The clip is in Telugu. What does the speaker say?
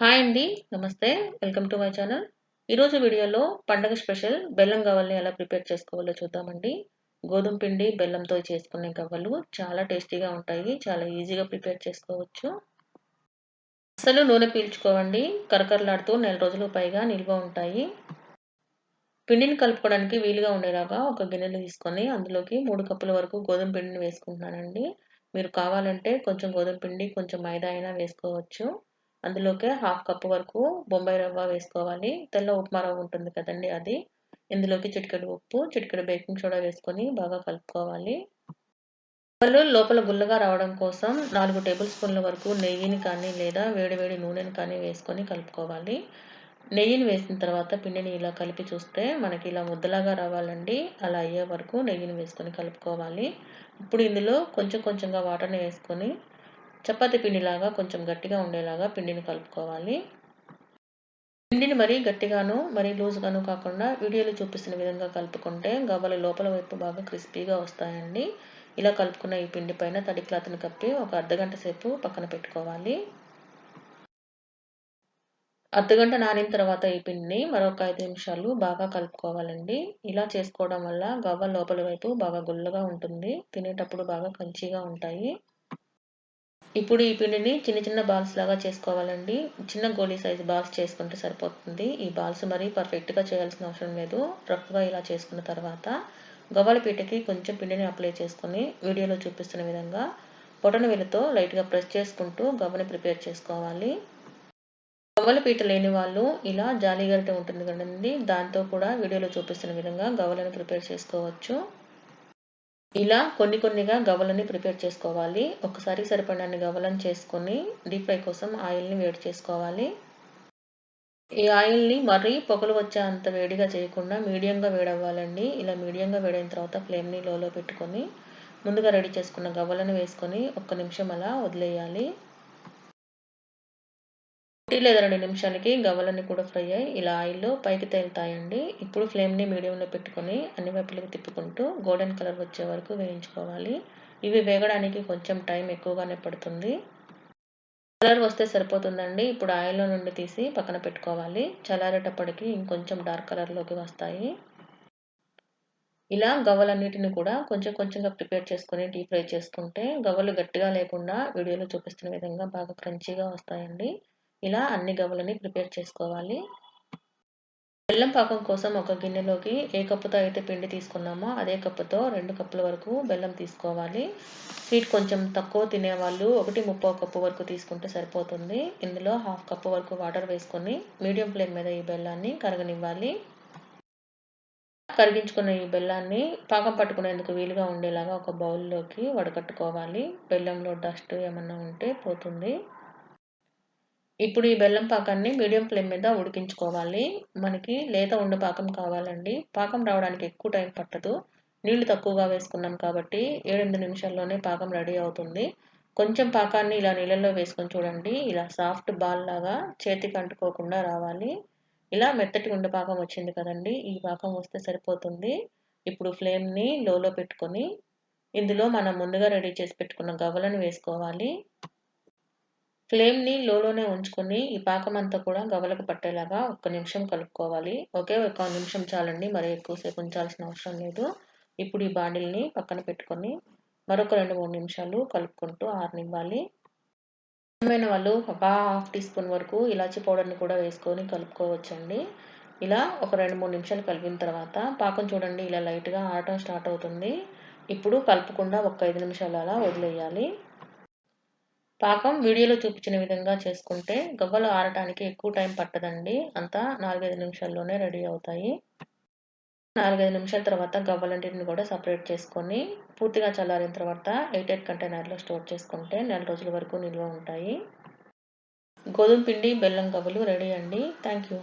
హాయ్ అండి నమస్తే. Welcome to my channel. ఈరోజు వీడియోలో పండగ స్పెషల్ బెల్లం గవ్వల్ని ఎలా ప్రిపేర్ చేసుకోవాలో చూద్దామండి. గోధుమ పిండి బెల్లంతో చేసుకునే గవ్వలు చాలా టేస్టీగా ఉంటాయి. చాలా ఈజీగా ప్రిపేర్ చేసుకోవచ్చు. అసలు నూనె పీల్చుకోవండి. కరకరలాడుతూ నెల రోజులు పైగా నిల్వ ఉంటాయి. పిండిని కలుపుకోవడానికి వీలుగా ఉండేలాగా ఒక గిన్నెలు తీసుకొని అందులోకి మూడు కప్పుల వరకు గోధుమ పిండిని వేసుకుంటున్నానండి. మీరు కావాలంటే కొంచెం గోధుమ పిండి కొంచెం మైదా అయినా వేసుకోవచ్చు. అందులోకే హాఫ్ కప్ వరకు బొంబాయి రవ్వ వేసుకోవాలి. తెల్ల ఉప్మా రవ్వ ఉంటుంది కదండి అది. ఇందులోకి చిటికెడు ఉప్పు చిటికెడు బేకింగ్ సోడా వేసుకొని బాగా కలుపుకోవాలి. వాళ్ళు లోపల గుల్లగా రావడం కోసం నాలుగు టేబుల్ స్పూన్ల వరకు నెయ్యిని కానీ లేదా వేడివేడి నూనెని కానీ వేసుకొని కలుపుకోవాలి. నెయ్యిని వేసిన తర్వాత పిండిని ఇలా కలిపి చూస్తే మనకి ఇలా ముద్దలాగా రావాలండి. అలా అయ్యే వరకు నెయ్యిని వేసుకొని కలుపుకోవాలి. ఇప్పుడు ఇందులో కొంచెం కొంచెంగా వాటర్ని వేసుకొని చపాతీ పిండిలాగా కొంచెం గట్టిగా ఉండేలాగా పిండిని కలుపుకోవాలి. పిండిని మరీ గట్టిగాను మరీ లూజ్గాను కాకుండా వీడియోలో చూపిస్తున్న విధంగా కలుపుకుంటే గవ్వలు లోపల వైపు బాగా క్రిస్పీగా వస్తాయండి. ఇలా కలుపుకున్న ఈ పిండి పైన తడి క్లాత్ని కప్పి ఒక అర్ధగంట సేపు పక్కన పెట్టుకోవాలి. అర్ధగంట నానిన తర్వాత ఈ పిండిని మరొక ఐదు నిమిషాలు బాగా కలుపుకోవాలండి. ఇలా చేసుకోవడం వల్ల గవ్వ లోపల వైపు బాగా గుల్లగా ఉంటుంది. తినేటప్పుడు బాగా కంచిగా ఉంటాయి. ఇప్పుడు ఈ పిండిని చిన్న చిన్న బాల్స్ లాగా చేసుకోవాలండి. చిన్న గోళీ సైజు బాల్స్ చేసుకుంటే సరిపోతుంది. ఈ బాల్స్ మరీ పర్ఫెక్ట్గా చేయాల్సిన అవసరం లేదు. రఫ్గా ఇలా చేసుకున్న తర్వాత గవ్వల పీటకి కొంచెం పిండిని అప్లై చేసుకొని వీడియోలో చూపిస్తున్న విధంగా పొటన వేలుతో లైట్గా ప్రెస్ చేసుకుంటూ గవ్వని ప్రిపేర్ చేసుకోవాలి. గవ్వల పీట లేని వాళ్ళు ఇలా జాలీ గరిటె ఉంటుంది కదండి. దాంతో కూడా వీడియోలో చూపిస్తున్న విధంగా గవ్వలను ప్రిపేర్ చేసుకోవచ్చు. ఇలా కొన్ని కొన్నిగా గవ్వలని ప్రిపేర్ చేసుకోవాలి. ఒకసారి సరిపడినన్ని గవ్వలను చేసుకొని డీప్ ఫ్రై కోసం ఆయిల్ని వేడి చేసుకోవాలి. ఈ ఆయిల్ని మరీ పొగలు వచ్చే అంత వేడిగా చేయకుండా మీడియంగా వేడవ్వాలండి. ఇలా మీడియంగా వేడైన తర్వాత ఫ్లేమ్ని లోలో పెట్టుకొని ముందుగా రెడీ చేసుకున్న గవ్వలను వేసుకొని ఒక్క నిమిషం అలా వదిలేయాలి. లేదా రెండు నిమిషాలకి గవ్వలన్నీ కూడా ఫ్రై అయ్యి ఇలా ఆయిల్లో పైకి తేలుతాయండి. ఇప్పుడు ఫ్లేమ్ని మీడియంలో పెట్టుకొని అన్ని వైపులకు తిప్పుకుంటూ గోల్డెన్ కలర్ వచ్చే వరకు వేయించుకోవాలి. ఇవి వేగడానికి కొంచెం టైం ఎక్కువగానే పడుతుంది. కలర్ వస్తే సరిపోతుందండి. ఇప్పుడు ఆయిల్లో నుండి తీసి పక్కన పెట్టుకోవాలి. చల్లారేటప్పటికి ఇంకొంచెం డార్క్ కలర్లోకి వస్తాయి. ఇలా గవ్వలన్నిటిని కూడా కొంచెం కొంచెంగా ప్రిపేర్ చేసుకొని డీప్ ఫ్రై చేసుకుంటే గవ్వలు గట్టిగా లేకుండా వీడియోలో చూపిస్తున్న విధంగా బాగా క్రంచీగా వస్తాయండి. ఇలా అన్ని గవ్వలని ప్రిపేర్ చేసుకోవాలి. బెల్లం పాకం కోసం ఒక గిన్నెలోకి ఏ కప్పుతో అయితే పిండి తీసుకున్నామో అదే కప్పుతో రెండు కప్పుల వరకు బెల్లం తీసుకోవాలి. స్వీట్ కొంచెం తక్కువ తినేవాళ్ళు ఒకటి ముప్పై కప్పు వరకు తీసుకుంటే సరిపోతుంది. ఇందులో హాఫ్ కప్పు వరకు వాటర్ వేసుకొని మీడియం ఫ్లేమ్ మీద ఈ బెల్లాన్ని కరగనివ్వాలి. కరిగించుకున్న ఈ బెల్లాన్ని పాకం పట్టుకునేందుకు వీలుగా ఉండేలాగా ఒక బౌల్లోకి వడకట్టుకోవాలి. బెల్లంలో డస్ట్ ఏమన్నా ఉంటే పోతుంది. ఇప్పుడు ఈ బెల్లం పాకాన్ని మీడియం ఫ్లేమ్ మీద ఉడికించుకోవాలి. మనకి లేత ఉండ పాకం కావాలండి. పాకం రావడానికి ఎక్కువ టైం పట్టదు. నీళ్ళు తక్కువగా వేసుకున్నాం కాబట్టి ఏడెనిమిది నిమిషాల్లోనే పాకం రెడీ అవుతుంది. కొంచెం పాకాన్ని ఇలా నీళ్ళల్లో వేసుకొని చూడండి. ఇలా సాఫ్ట్ బాల్ లాగా చేతికి అంటుకోకుండా రావాలి. ఇలా మెత్తటి ఉండ పాకం వచ్చింది కదండి. ఈ పాకం వస్తే సరిపోతుంది. ఇప్పుడు ఫ్లేమ్ని లోలో పెట్టుకొని ఇందులో మనం ముందుగా రెడీ చేసి పెట్టుకున్న గవ్వలను వేసుకోవాలి. ఫ్లేమ్ని లోలోనే ఉంచుకొని ఈ పాకం అంతా కూడా గవలకు పట్టేలాగా ఒక్క నిమిషం కలుపుకోవాలి. ఒకే ఒక నిమిషం చాలండి. మరి ఎక్కువసేపు ఉంచాల్సిన అవసరం లేదు. ఇప్పుడు ఈ బాండిల్ని పక్కన పెట్టుకొని మరొక రెండు మూడు నిమిషాలు కలుపుకుంటూ ఆరనివ్వాలి. ఇష్టమైన వాళ్ళు ఒక హాఫ్ టీ స్పూన్ వరకు ఇలాచి పౌడర్ని కూడా వేసుకొని కలుపుకోవచ్చండి. ఇలా ఒక రెండు మూడు నిమిషాలు కలిపిన తర్వాత పాకం చూడండి ఇలా లైట్గా ఆడటం స్టార్ట్ అవుతుంది. ఇప్పుడు కలుపుకుండా ఒక ఐదు నిమిషాలు అలా వదిలేయాలి. పాకం వీడియోలో చూపించిన విధంగా చేసుకుంటే గవ్వలు ఆరటానికి ఎక్కువ టైం పట్టదండి. అంతా నాలుగైదు నిమిషాల్లోనే రెడీ అవుతాయి. నాలుగైదు నిమిషాల తర్వాత గవ్వలంటిని కూడా సపరేట్ చేసుకొని పూర్తిగా చల్లారిన తర్వాత ఎయిట్ ఎయిట్ కంటైనర్లో స్టోర్ చేసుకుంటే నెల రోజుల వరకు నిల్వ ఉంటాయి. గోధుమ పిండి బెల్లం గవ్వలు రెడీ అండి. Thank you.